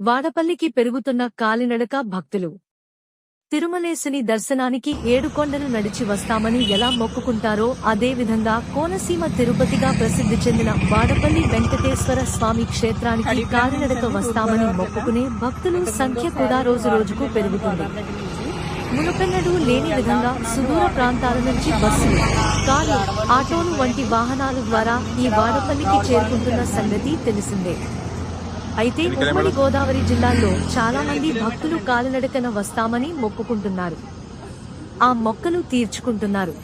వాడపల్లికి పెరుగుతున్న కాలినడక భక్తులు. తిరుమలేశుని దర్శనానికి ఏడుకొండలు నడిచి వస్తామని ఎలా మొక్కుకుంటారో అదే విధంగా కోనసీమ తిరుపతిగా ప్రసిద్ధి చెందిన వాడపల్లి వెంకటేశ్వర స్వామి క్షేత్రానికి కాలినడక వస్తామని మొక్కుకునే భక్తులు సంఖ్య కూడా రోజు రోజుకు పెరుగుతుంది. మునుపెన్నడూ లేని విధంగా సుదూర ప్రాంతాల నుంచి బస్సులు కార్లు ఆటోలు వంటి వాహనాల ద్వారా ఈ వాడపల్లికి చేరుకుంటున్న సంగతి తెలిసిందే. అయితే ఉమ్మడి గోదావరి జిల్లాలో చాలా మంది భక్తులు కాలినడకన వస్తామని మొక్కుకుంటున్నారు. ఆ మొక్కలు తీర్చుకుంటున్నారు.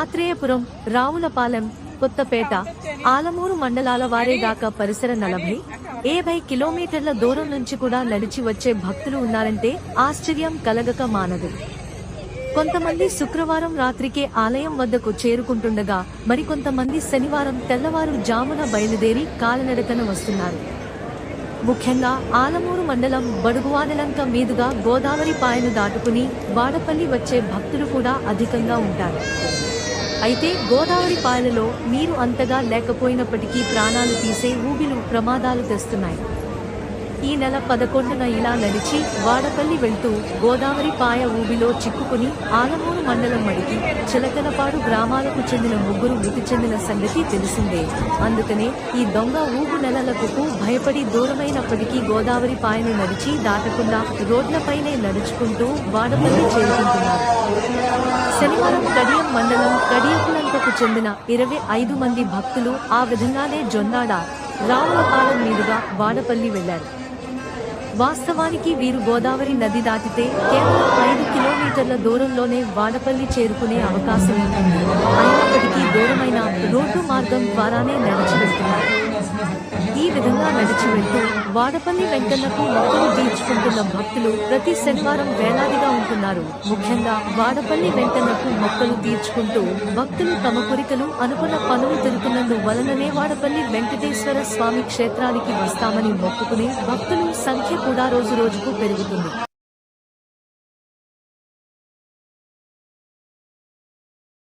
ఆత్రేయపురం రావులపాలెం కొత్తపేట ఆలమూరు మండలాల వారే దాకా పరిసర నలభై ఏభై కిలోమీటర్ల దూరం నుంచి కూడా నడిచి వచ్చే భక్తులు ఉన్నారంటే ఆశ్చర్యం కలగక మానదు. కొంతమంది శుక్రవారం రాత్రికే ఆలయం వద్దకు చేరుకుంటుండగా మరికొంతమంది శనివారం తెల్లవారు జామున బయలుదేరి కాలినడకన వస్తున్నారు. ముఖ్యంగా ఆలమూరు మండలం బడుగువానలంక మీదుగా గోదావరి పాయను దాటుకుని వాడపల్లి వచ్చే భక్తులు కూడా అధికంగా ఉంటారు. అయితే గోదావరి పాయలలో నీరు అంతగా లేకపోయినప్పటికీ ప్రాణాలు తీసే ఊబిలు ప్రమాదాలు తెస్తున్నాయి. ఈ నెల పదకొండున ఇలా నడిచి వాడపల్లి వెళ్తూ గోదావరి పాయ ఊబిలో చిక్కుకుని ఆలమూరు మండలం మడికి చిలకలపాడు గ్రామాలకు చెందిన ముగ్గురు మృతి చెందిన సంగతి తెలిసిందే. అందుకనే ఈ దొంగ ఊబు నెలలకు భయపడి దూరమైనప్పటికీ గోదావరి పాయను నడిచి దాటకుండా రోడ్లపైనే నడుచుకుంటూ వాడపల్లి చేరుకుంటున్నారు. శనివారం కడియం మండలం కడియకులంతకు చెందిన ఇరవై ఐదు మంది భక్తులు ఆ విధంగానే జొన్నాడ రావులపాలెం మీదుగా వాడపల్లి వెళ్ళారు. వాస్తవానికి వీరు గోదావరి నది దాటితే కేవలం ఐదు కిలోమీటర్ల దూరంలోనే వాడపల్లి చేరుకునే అవకాశం ఉంటుంది అయినప్పటికీ దూరమైన రోడ్డు మార్గం ద్వారానే నడిచి వెళ్తున్నారు. ఈ విధంగా నడిచి వెళ్తూ వాడపల్లి వెంకన్నకు మొక్కలు తీర్చుకుంటున్న భక్తులు ప్రతి శనివారం వేలాదిగా ఉంటున్నారు. ముఖ్యంగా వాడపల్లి వెంకన్నకు మొక్కలు తీర్చుకుంటూ భక్తులు తమ కోరికలు అనుకున్న పనులు తిరుగుతున్నందు వలననే వాడపల్లి వెంకటేశ్వర స్వామి క్షేత్రానికి వస్తామని మొక్కుకునే భక్తులు సంఖ్య కూడా రోజు రోజుకు పెరుగుతుంది.